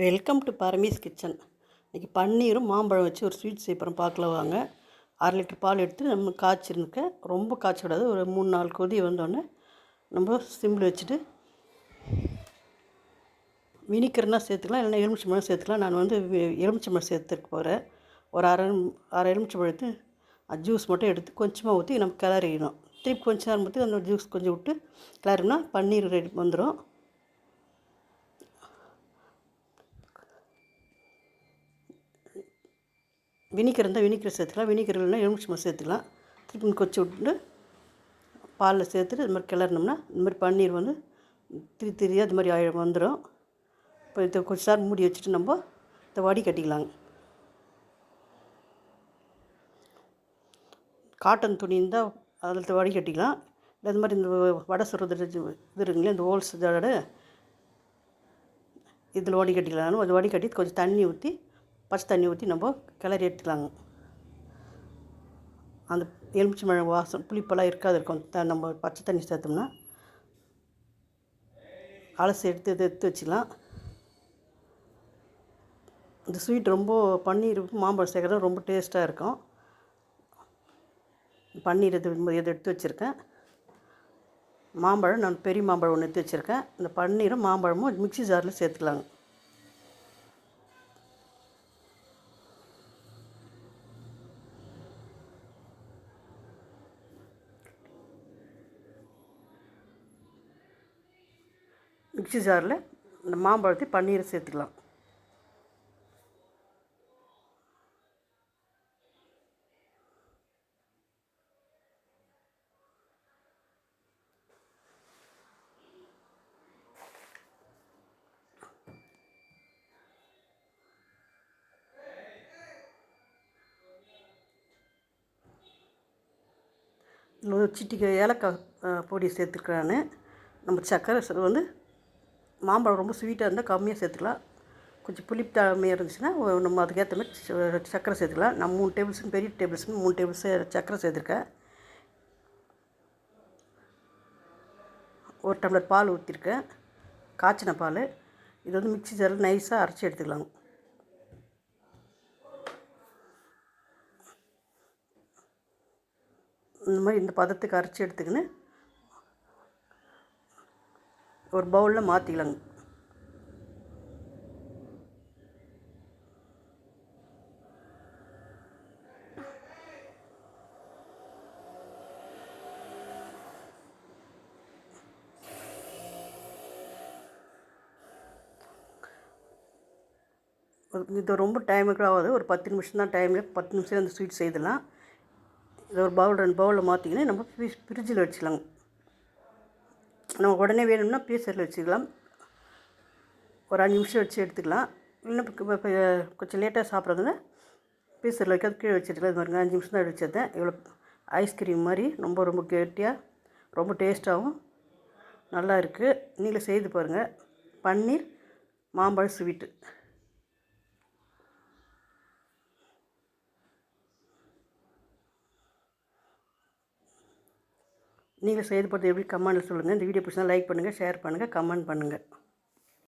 Welcome to பரமீஸ் kitchen. இன்றைக்கி பன்னீரும் மாம்பழம் வச்சு ஒரு ஸ்வீட் செய்யப்பறம். பார்க்கலாம் வாங்க. அரை லிட்டர் பால் எடுத்து நம்ம காய்ச்சிருக்க. ரொம்ப காய்ச்சக்கூடாது ஒரு மூணு நாலு கொதி வந்தோடனே நம்ம சிம்மில் வச்சுட்டு வினிக்கிறனா சேர்த்துக்கலாம். இல்லைன்னா எலுமிச்சம்பழம் சேர்த்துக்கலாம். நான் வந்து எலுமிச்சம்பழம் சேர்த்துக்க போகிறேன் ஒரு அரை அரை எலுமிச்சம்பழத்து ஜூஸ் மட்டும் எடுத்து கொஞ்சமாக ஊற்றி நம்ம கிளறிடணும். திருப்பி கொஞ்சம் நேரம் ஊற்றி அந்த ஜூஸ் கொஞ்சம் விட்டு கிளறினா பன்னீர் ரெடி வந்துடும் வினிகர் இருந்தால் வினிகர் சேர்த்துக்கலாம் வினிகர் இல்லைன்னா எலுமிச்சம்பழம் சேர்த்துக்கலாம். திருப்பி கொச்சி விட்டு பாலில் சேர்த்துட்டு இது மாதிரி கிளறினோம்னா இந்த மாதிரி பன்னீர் வந்து திரி திரியாக இது மாதிரி ஆழ வந்துடும். இப்போ இதை கொஞ்சம் நேரம் மூடி வச்சுட்டு நம்ம இதை வடி கட்டிக்கலாங்க காட்டன் துணி இருந்தால் அதில் வடி கட்டிக்கலாம். இல்லை இந்த மாதிரி இந்த வடை சுடுறது இது இருக்குங்களே இந்த ஹோல்ஸ் இதோட இதில் வடி கட்டிக்கலாம். அது வடி கட்டி கொஞ்சம் தண்ணி ஊற்றி பச்சை தண்ணி ஊற்றி நம்ம கிளறி எடுத்துக்கலாங்க. அந்த எலுமிச்சி மழை வாசம் புளிப்பெல்லாம் இருக்காது இருக்கும். த நம்ம பச்சை தண்ணி சேர்த்தோம்னா அலசி எடுத்து எடுத்து வச்சுக்கலாம். இந்த ஸ்வீட் ரொம்ப பன்னீர் மாம்பழம் சேர்க்குறது ரொம்ப டேஸ்ட்டாக இருக்கும். பன்னீர் இது இதை எடுத்து வச்சுருக்கேன். மாம்பழம் நான் பெரிய மாம்பழம் ஒன்று எடுத்து வச்சுருக்கேன். இந்த பன்னீரும் மாம்பழமும் மிக்சி ஜாரில் சேர்த்துக்கலாங்க. மிக்சி ஜாரில் இந்த மாம்பழத்தை பன்னீரை சேர்த்துக்கலாம். சிட்டிக்கு ஏலக்காய் பொடி சேர்த்துக்கிறான்னு நம்ம சர்க்கரை வந்து மாம்பழம் ரொம்ப ஸ்வீட்டாக இருந்தால் கம்மியாக சேர்த்துக்கலாம். கொஞ்சம் புளிப்பு தன்மையாக இருந்துச்சுன்னா நம்ம அதுக்கேற்ற மாதிரி சர்க்கரை சேர்த்துக்கலாம். நான் மூணு டேபிள் ஸ்பூன் பெரிய டேபிள் ஸ்பூன் மூணு டேபிள் சர்க்கரை சேர்த்துருக்கேன். ஒரு டம்ளர் பால் ஊற்றிருக்கேன் காய்ச்சின பால். இது வந்து மிக்சி ஜாரில் நைஸாக அரைச்சி எடுத்துக்கலாம். இந்த மாதிரி இந்த பதத்துக்கு அரைச்சி எடுத்துக்கின்னு ஒரு பவுலில் மாற்றிக்கலாங்க இது ரொம்ப டைமுக்கு ஆகாது. ஒரு பத்து நிமிஷம் தான் டைமில் பத்து நிமிஷம் அந்த ஸ்வீட் செய்தலாம் இதை ஒரு பவுல் ரெண்டு பவுலில் மாற்றிக்கின்னு நம்ம ஃப்ரிட்ஜில் வச்சுக்கலாங்க. நம்ம உடனே வேணும்னா பீசரில் வச்சுக்கலாம். ஒரு அஞ்சு நிமிஷம் வச்சு எடுத்துக்கலாம். இன்னும் கொஞ்சம் லேட்டாக சாப்பிட்றதுங்க பீசரில் வைக்காது கீழே வச்சுருக்கலாம் இது மாதிரி அஞ்சு நிமிஷம் தான் வச்சுருந்தேன் இவ்வளோ ஐஸ்கிரீம் மாதிரி ரொம்ப ரொம்ப கெட்டியாக ரொம்ப டேஸ்ட்டாகவும் நல்லா இருக்குது நீங்களே செய்து பாருங்கள் பன்னீர் மாம்பழம் ஸ்வீட்டு நீங்கள் செய்து பார்த்து எப்படி கமெண்டில் சொல்லுங்கள். இந்த வீடியோ பிடிச்சா லைக் பண்ணுங்கள் ஷேர் பண்ணுங்கள் கமெண்ட் பண்ணுங்கள்.